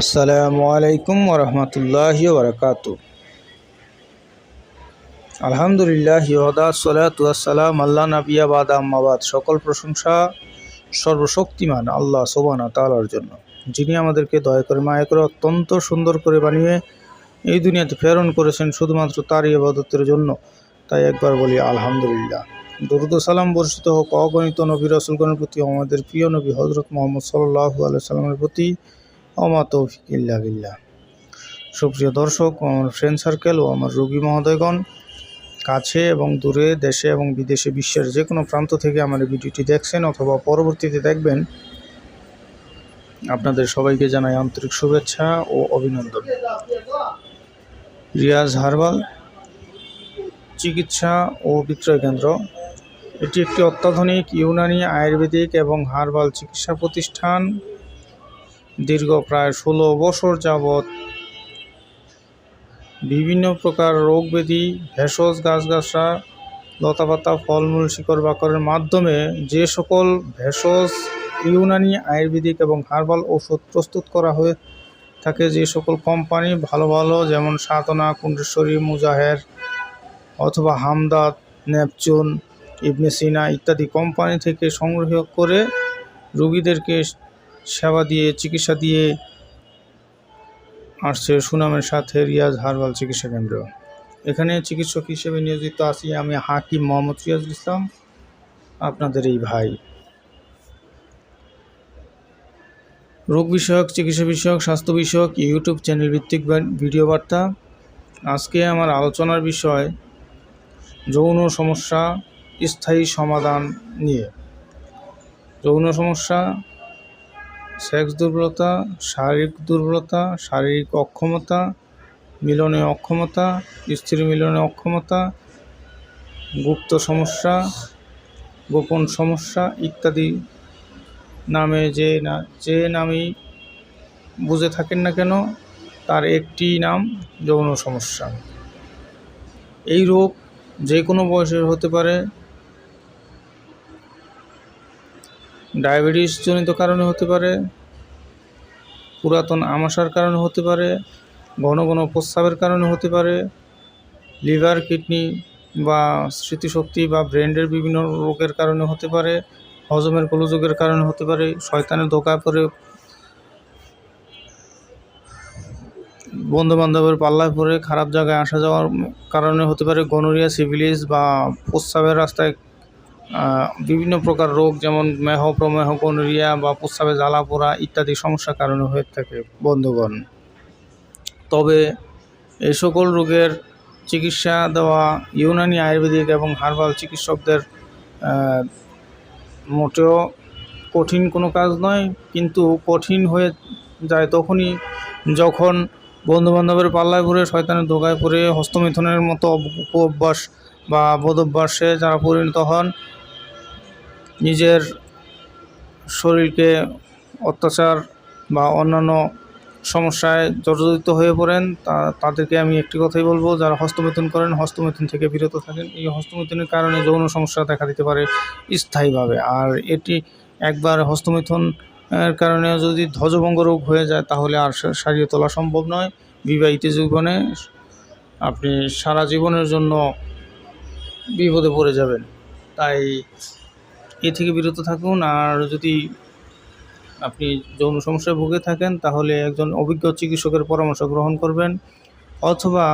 আসসালামু আলাইকুম ওরহমতুল্লাহি বরকাত আলহামদুলিল্লাহ ইহদা সালাতাম আল্লাহ নাবিয়া বাদ আম্মাবাদ সকল প্রশংসা সর্বশক্তিমান আল্লাহ সোবানা তালার জন্য। যিনি আমাদেরকে দয়া করে মায়া করে অত্যন্ত সুন্দর করে বানিয়ে এই দুনিয়াতে প্রেরণ করেছেন শুধুমাত্র তারই আবাদতের জন্য। তাই একবার বলি আলহামদুলিল্লাহ। দরুদ সালাম বর্ষিত হোক অগণিত নবী রসুলগণের প্রতি আমাদের প্রিয় নবী হজরত মোহাম্মদ সাল্লাহ আলাই সাল্লামের প্রতি অমা তৌফিক ইল্লা বিল্লাহ সুপ্রিয় দর্শক, আমার ফ্রেন্ড সার্কেল ও আমার রোগী মহোদয়গণ, কাছে এবং দূরে দেশে এবং বিদেশে বিশ্বের যে কোনো প্রান্ত থেকে আমার ভিডিওটি দেখছেন অথবা পরবর্তীতে দেখবেন, আপনাদের সবাইকে জানাই আন্তরিক শুভেচ্ছা ও অভিনন্দন। রিয়াজ হারবাল, চিকিৎসা ও বিক্রয় কেন্দ্র। এটি একটি অত্যাধুনিক ইউনানি আয়ুর্বেদিক এবং হারবাল চিকিৎসা প্রতিষ্ঠান। দীর্ঘ প্রায় ষোলো বছর যাবৎ বিভিন্ন প্রকার রোগ ব্যাধি, ভেষজ গাছগাছরা লতাপাতা, ফলমূল, শিকড় বাকরের মাধ্যমে যে সকল ভেষজ, ইউনানি, আয়ুর্বেদিক এবং হার্বাল ওষুধ প্রস্তুত করা হয়ে থাকে, যে সকল কোম্পানি ভালো ভালো যেমন সাতনা কুণ্ডেশ্বরী, মুজাহের অথবা হামদাদ নেপচুন ইবনে সিনা ইত্যাদি কোম্পানি থেকে সংগ্রহ করে রুগীদেরকে সেবা দিয়ে, চিকিৎসা দিয়ে আসছে সুনামের সাথে রিয়াজ হারবাল চিকিৎসা কেন্দ্র। এখানে চিকিৎসক হিসেবে নিয়োজিত আছি আমি হাকিম মোহাম্মদ রিয়াজুল ইসলাম, আপনাদের এই ভাই। রোগ বিষয়ক, চিকিৎসা বিষয়ক, স্বাস্থ্য বিষয়ক, ইউটিউব চ্যানেল ভিত্তিক ভিডিও বার্তা। আজকে আমার আলোচনার বিষয়, যৌন সমস্যা, স্থায়ী সমাধান নিয়ে। যৌন সমস্যা সেক্স দুর্বলতা, শারীরিক দুর্বলতা, শারীরিক অক্ষমতা, মিলনে অক্ষমতা স্ত্রী মিলনে অক্ষমতা, গুপ্ত সমস্যা, গোপন সমস্যা ইত্যাদি নামে যে না, যে নামই বুঝে থাকেন না কেন, তার একটি নাম যৌন সমস্যা। এই রোগ যে কোনো বয়সের হতে পারে ডায়াবেটিস জনিত কারণে হতে পারে, পুরাতন আমাশার কারণে হতে পারে, ঘন ঘন প্রস্রাবের কারণে হতে পারে, লিভার, কিডনি বা স্মৃতিশক্তি বা ব্রেনের বিভিন্ন রোগের কারণে হতে পারে, হজমের গোলযোগের কারণে হতে পারে, শয়তানের ধোকায় পড়ে বন্ধু বান্ধবের পাল্লায় পড়ে খারাপ জায়গায় আসা যাওয়ার কারণে হতে পারে, গনোরিয়া, সিভিলিস বা প্রস্রাবের রাস্তায় বিভিন্ন প্রকার রোগ যেমন মেহ, প্রমেহ গনোরিয়া বা প্রস্রাবে জ্বালা, পোড়া ইত্যাদি সমস্যার কারণে হয়ে থাকে বন্ধুগণ। তবে এই সকল রোগের চিকিৎসা দেওয়া ইউনানি আয়ুর্বেদিক এবং হার্বাল চিকিৎসকদের মোটেও কঠিন কোনো কাজ নয়, কিন্তু কঠিন হয়ে যায় তখনই যখন বন্ধুবান্ধবের পাল্লায় পড়ে শয়তানের ধোকায় পড়ে হস্তমিথনের মতো অভ্যাস বা বদভ্যাসে যারা পরিণত হন নিজের শরীরকে অত্যাচার বা অন্যান্য সমস্যায় জর্জরিত হয়ে পড়েন, তা, তাদেরকে আমি একটি কথাই বলব, যারা হস্তমিথুন করেন, হস্তমিথুন থেকে বিরত থাকেন। এই হস্তমিথুনের কারণে যৌন সমস্যা দেখা দিতে পারে স্থায়ীভাবে। আর এটি একবার হস্তমিথুন, এর কারণে যদি ধ্বজভঙ্গ রোগ হয়ে যায়, তাহলে আর সারিয়ে তোলা সম্ভব নয়। বিবাহিত জীবনে আপনি সারা জীবনের জন্য বিপদে পড়ে যাবেন। তাই এ থেকে বিরত থাকুন। আর যদি আপনি যৌন সমস্যায় ভুগে থাকেন, তাহলে একজন অভিজ্ঞ চিকিৎসকের পরামর্শ গ্রহণ করবেন। অথবা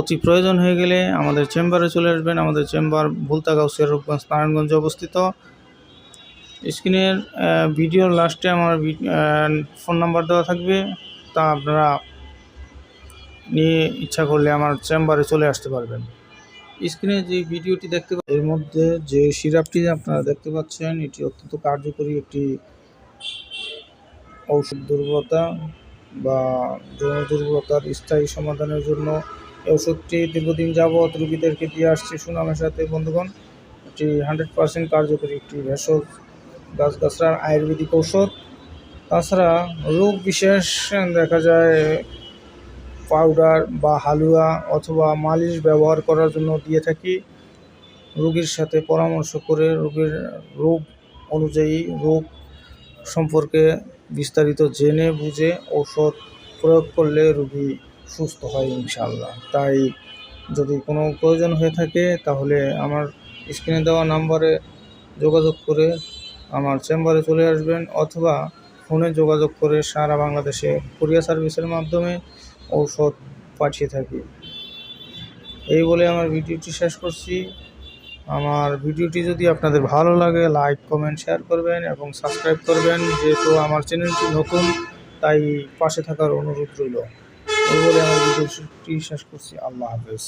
অতি প্রয়োজন হয়ে গেলে আমাদের চেম্বারে চলে আসবেন। আমাদের চেম্বার ভুলতাগাঁও শেরুপগঞ্জ নারায়ণগঞ্জে অবস্থিত। স্ক্রিনের ভিডিওর লাস্টে আমার ফোন নাম্বার দেওয়া থাকবে। তা আপনারা নিয়ে ইচ্ছা করলে আমার চেম্বারে চলে আসতে পারবেন। স্ক্রিনে যে ভিডিওটি দেখতে এর মধ্যে যে সিরাপটি আপনারা দেখতে পাচ্ছেন, এটি অত্যন্ত কার্যকরী একটি ঔষধ দুর্বলতা বা যৌন দুর্বলতার স্থায়ী সমাধানের জন্য। ওষুধটি দীর্ঘদিন যাবৎ রুগীদেরকে দিয়ে আসছে সুনামের সাথে। বন্ধুগণ, এটি হান্ড্রেড পার্সেন্ট কার্যকরী একটি ভেষজ গাছগাছড়ার আয়ুর্বেদিক ঔষধ। তাছাড়া রোগ বিশেষ দেখা যায় পাউডার বা হালুয়া অথবা মালিশ ব্যবহার করার জন্য দিয়ে থাকি। রোগীর সাথে পরামর্শ করে রোগীর রোগ অনুযায়ী রোগ সম্পর্কে বিস্তারিত জেনে বুঝে ঔষধ প্রয়োগ করলে রোগী সুস্থ হয় ইনশাল্লাহ তাই যদি কোনো প্রয়োজন হয়ে থাকে তাহলে আমার স্ক্রিনে দেওয়া নাম্বারে যোগাযোগ করে আমার চেম্বারে চলে আসবেন অথবা ফোনে যোগাযোগ করে সারা বাংলাদেশে কুরিয়ার সার্ভিসের মাধ্যমে ঔষধ পাঠিয়ে থাকি। এই বলে আমার ভিডিওটি শেষ করছি। আমার ভিডিওটি যদি আপনাদের ভালো লাগে লাইক কমেন্ট শেয়ার করবেন এবং সাবস্ক্রাইব করবেন। যেহেতু আমার চ্যানেলটি নতুন, তাই পাশে থাকার অনুরোধ রইল। এই বলে আমার ভিডিওটি শেষ করছি। আল্লাহ হাফেজ।